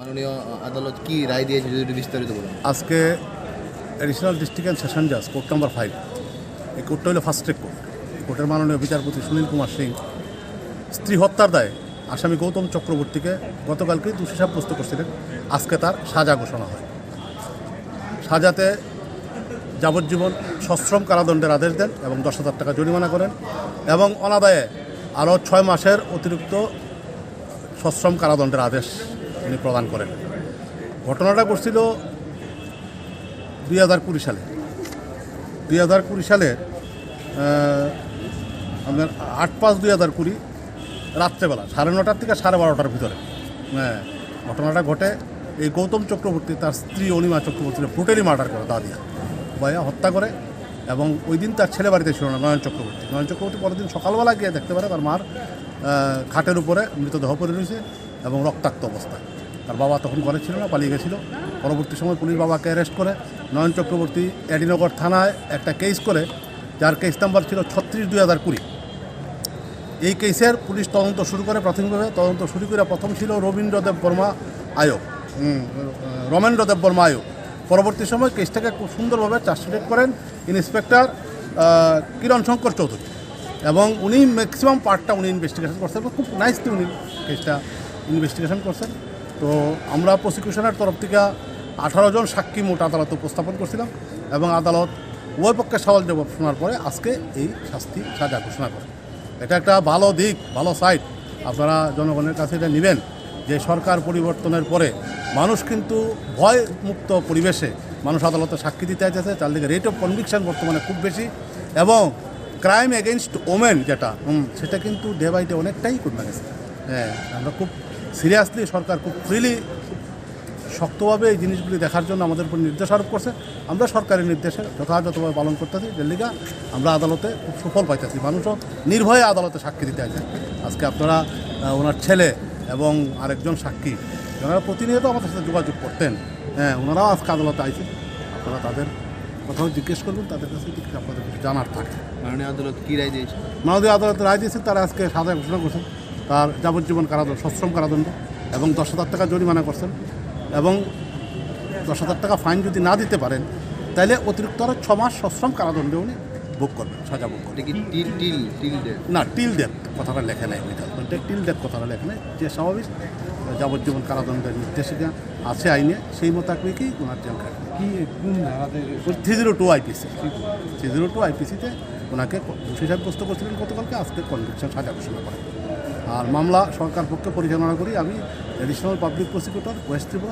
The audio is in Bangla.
মাননীয় আদালত কি রায় যদি বিস্তারিত আজকে অ্যাডিশনাল ডিস্ট্রিক্ট অ্যান্ড সেশন জাজ, কোর্ট নাম্বার ফাইভ এই কোর্টটা হলো ফার্স্ট ট্রেক কোর্ট কোর্টের মাননীয় বিচারপতি সুনীল কুমার সিং স্ত্রী হত্যার দায়ে আসামি গৌতম চক্রবর্তীকে গতকালকে দোষী সাব্যস্ত করছিলেন। আজকে তার সাজা ঘোষণা হয়। সাজাতে যাবজ্জীবন সশ্রম কারাদণ্ডের আদেশ দেন এবং দশ হাজার টাকা জরিমানা করেন এবং অনাদায়ে আরও ছয় মাসের অতিরিক্ত সশ্রম কারাদণ্ডের আদেশ তিনি প্রদান করেন। ঘটনাটা ঘটছিল দুই হাজার কুড়ি সালে। দুই হাজার কুড়ি সালে আপনার আট পাঁচ দুই হাজার কুড়ি রাত্রেবেলা, সাড়ে নটার থেকে সাড়ে বারোটার ভিতরে। হ্যাঁ ঘটনাটা ঘটে এই গৌতম চক্রবর্তী তার স্ত্রী অনিমা চক্রবর্তীকে ব্রুটেলি মার্ডার করে, দাদিয়া। ভাইয়া হত্যা করে এবং ওই দিন তার ছেলে বাড়িতে ছিল না, নয়ন চক্রবর্তী। নয়ন চক্রবর্তী পরের দিন সকালবেলা গিয়ে দেখতে পারে তার মার খাটের উপরে মৃতদেহ পড়ে রয়েছে এবং রক্তাক্ত অবস্থায়। তার বাবা তখন ঘরে ছিল না, পালিয়ে গেছিল। পরবর্তী সময় পুলিশ বাবাকে অ্যারেস্ট করে নয়ন চক্রবর্তী এডিনগর থানায় একটা কেস করে, যার কেস নাম্বার ছিল ছত্রিশ দুই হাজার কুড়ি। এই কেসের পুলিশ তদন্ত শুরু করে প্রাথমিকভাবে, তদন্ত শুরু করে প্রথম ছিল রবীন্দ্রদেব বর্মা আয়োগ। রমেন্দ্রদেব বর্মা আয়োগ। পরবর্তী সময় কেসটাকে খুব সুন্দরভাবে চার্জশিট করেন ইন্সপেক্টর কিরণ শঙ্কর চৌধুরী। এবং উনি ম্যাক্সিমাম পার্টটা উনি ইনভেস্টিগেশন করছেন। খুব নাইসলি উনি কেসটা ইনভেস্টিগেশন করছেন। তো আমরা প্রসিকিউশনের তরফ থেকে আঠারো জন সাক্ষী মোট আদালতে উপস্থাপন করছিলাম এবং আদালত উভয় পক্ষের সওয়াল জবাব শোনার পরে আজকে এই শাস্তি সাজা ঘোষণা করে। এটা একটা ভালো দিক, ভালো সাইড আপনারা জনগণের কাছে এটা নেবেন যে সরকার পরিবর্তনের পরে মানুষ কিন্তু ভয় মুক্ত পরিবেশে মানুষ আদালতে সাক্ষী দিতে চাইছে তার দিকে রেট অফ কনভিকশন বর্তমানে খুব বেশি এবং ক্রাইম এগেনস্ট ওমেন যেটা সেটা কিন্তু ডে বাই ডে অনেকটাই কমে গেছে। হ্যাঁ আমরা খুব সিরিয়াসলি সরকার খুব ফ্রিলি শক্তভাবে এই জিনিসগুলি দেখার জন্য আমাদের উপর নির্দেশ আরোপ করছে। আমরা সরকারি নির্দেশে যথাযথভাবে পালন করতেছি। ডেলিগা আমরা আদালতে খুব সুফল পাইতেছি। মানুষও নির্ভয়ে আদালতে সাক্ষী দিতে আছে আজকে আপনারা ওনার ছেলে এবং আরেকজন সাক্ষী যারা প্রতিনিয়ত আমাদের সাথে যোগাযোগ করতেন হ্যাঁ ওনারাও আজকে আদালতে আইছে আপনারা তাদের কথাও জিজ্ঞেস করবেন তাদের কাছে কিছু আপনাদের কিছু জানার থাকে। মাননীয় আদালত কী রায় দিয়েছে? মাননীয় আদালতে রায় দিয়েছে তারা আজকে সাজা ঘোষণা করছেন। তার যাবজ্জীবন কারাদণ্ড সশ্রম কারাদণ্ড এবং দশ হাজার টাকা জরিমানা করছেন এবং দশ হাজার টাকা ফাইন যদি না দিতে পারেন তাহলে অতিরিক্ত আরও ছ মাস সশ্রম কারাদণ্ডে উনি ভোগ করবেন সাজা ভোগ করবেন। টিল টিল টিল না টিল ডেথ কথাটা লেখে নাই বিধানটা টিল ডেথ কথাটা লেখে নাই যে স্বাভাবিক যাবজ্জীবন কারাদণ্ডের নির্দেশিকা আছে আইনে সেই মোতাবেকই ওনার jail খাটবে three zero two IPC three zero two আইপিসিতে ওনাকে দোষী সাব্যস্ত করছিলেন গতকালকে আজকে কনভিকশন সাজা ঘোষণা করেন। আর মামলা সরকার পক্ষে পরিচালনা করি আমি additional public prosecutor west Tripura